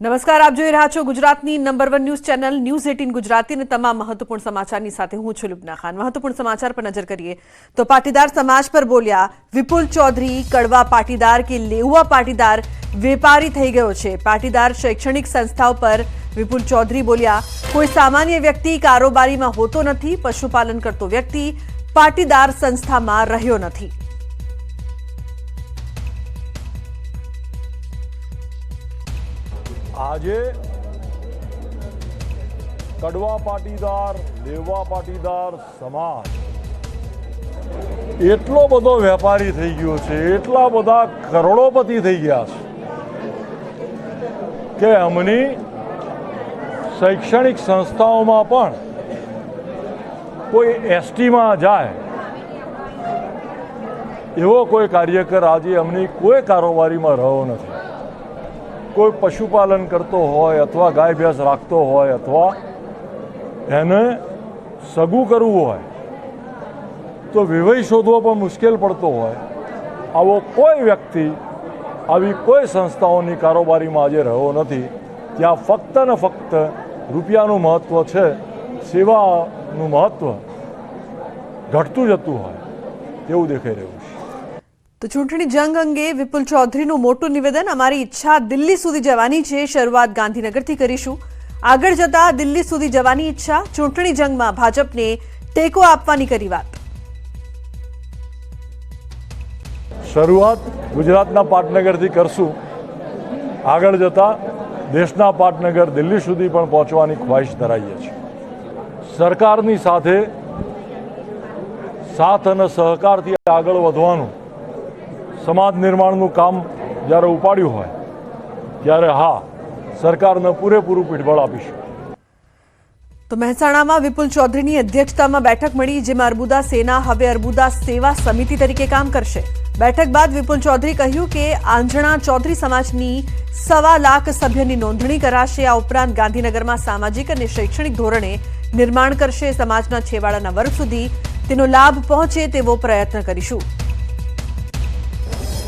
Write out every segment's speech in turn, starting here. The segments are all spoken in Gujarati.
નમસ્કાર, આપ જોઈ રહ્યા છો ગુજરાતની number one news channel news eighteen Gujarati અને તમામ મહત્વપૂર્ણ સમાચારની સાથે હું છું લુબના ખાન. મહત્વપૂર્ણ સમાચાર પર નજર કરીએ તો પાટીદાર સમાજ પર બોલ્યા, વિપુલ ચૌધરી કડવા પાટીદાર કે લેઉવા પાટીદાર વેપારી થઈ ગયો છે. પાટીદાર શૈક્ષણિક સંસ્થાઓ પર વિપુલ ચૌધરી બોલ્યા, કોઈ સામાન્ય વ્યક્તિ કારોબારીમાં હોતો નથી, પશુપાલન કરતો વ્યક્તિ પાટીદાર સંસ્થામાં રહ્યો નથી. આજે કડવા પાટીદાર, લેવા પાટીદાર સમાજ. એટલો બધો વેપારી થઈ ગયો છે, એટલા બધા કરોડોપતિ થઈ ગયા છે કે અમની શૈક્ષણિક સંસ્થાઓમાં પણ કોઈ એસટીમાં જાય એવો કોઈ કાર્યકર આજે અમની કોઈ કારોબારીમાં રહ્યો નથી. કોઈ પશુપાલન કરતો હોય અથવા ગાય ભેંસ રાખતો હોય અથવા એને સગું કરવું હોય, તો વિવય શોધવો પણ મુશ્કેલ પડતો હોય. આવો કોઈ વ્યક્તિ આવી કોઈ સંસ્થાઓની કારોબારીમાં આજે રહ્યો નથી. ત્યાં ફક્ત ને ફક્ત રૂપિયાનું મહત્ત્વ છે, સેવાનું મહત્ત્વ ઘટતું જતું હોય, તેવું દેખાઈ રહ્યું છે. તો ચૂંટણી જંગ અંગે વિપુલ ચૌધરીનું મોટું નિવેદન, અમારી ઈચ્છા દિલ્હી સુધી જવાની છે, શરૂઆત ગાંધીનગરથી કરીશું. આગળ જતા દિલ્હી સુધી જવાની ઈચ્છા, ચૂંટણી જંગમાં ભાજપને ટેકો આપવાની કરી વાત. શરૂઆત ગુજરાતના પાટનગરથી કરશું. આગળ જતા દેશના પાટનગર દિલ્હી સુધી પણ પહોંચવાની ખ્વાહિશ ધરાઈએ છીએ. સરકારની સાથે સાથ અને સહકારથી આગળ વધવાનું સમાજ નિર્માણનું કામ જ્યારે ઉપાડ્યું હોય, ત્યારે હા, સરકારને પૂરેપૂરું પીઠબળ આપીશું. તો મહેસાણામાં વિપુલ ચૌધરીની અધ્યક્ષતામાં બેઠક મળી, જેમાં અર્બુદા સેના હવે અર્બુદા સેવા સમિતિ તરીકે કામ કરશે. બેઠક બાદ વિપુલ ચૌધરી કહ્યું કે આંજણા ચૌધરી સમાજની સવા લાખ સભ્યની નોંધણી કરાશે. આ ઉપરાંત ગાંધીનગરમાં સામાજિક અને શૈક્ષણિક ધોરણે નિર્માણ કરશે. સમાજના છેવાડાના વર્ગ સુધી તેનો લાભ પહોંચે તેવો પ્રયત્ન કરીશું.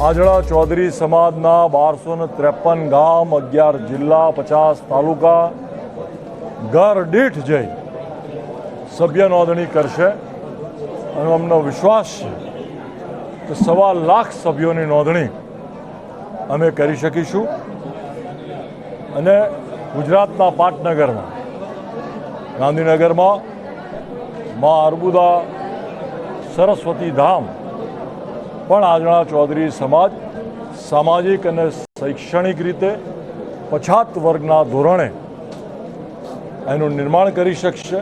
આંજણા ચૌધરી સમાજના બારસો ને ત્રેપન ગામ, અગિયાર જિલ્લા, પચાસ તાલુકા, ઘર દીઠ જઈ સભ્ય નોંધણી કરશે. અને અમને વિશ્વાસ છે કે સવા લાખ સભ્યોની નોંધણી અમે કરી શકીશું. અને ગુજરાતના પાટનગરમાં, ગાંધીનગરમાં મા અર્બુદા સરસ્વતી ધામ પણ આજના ચૌધરી સમાજ સામાજિક અને શૈક્ષણિક રીતે પછાત વર્ગના ધોરણે એનું નિર્માણ કરી શકશે.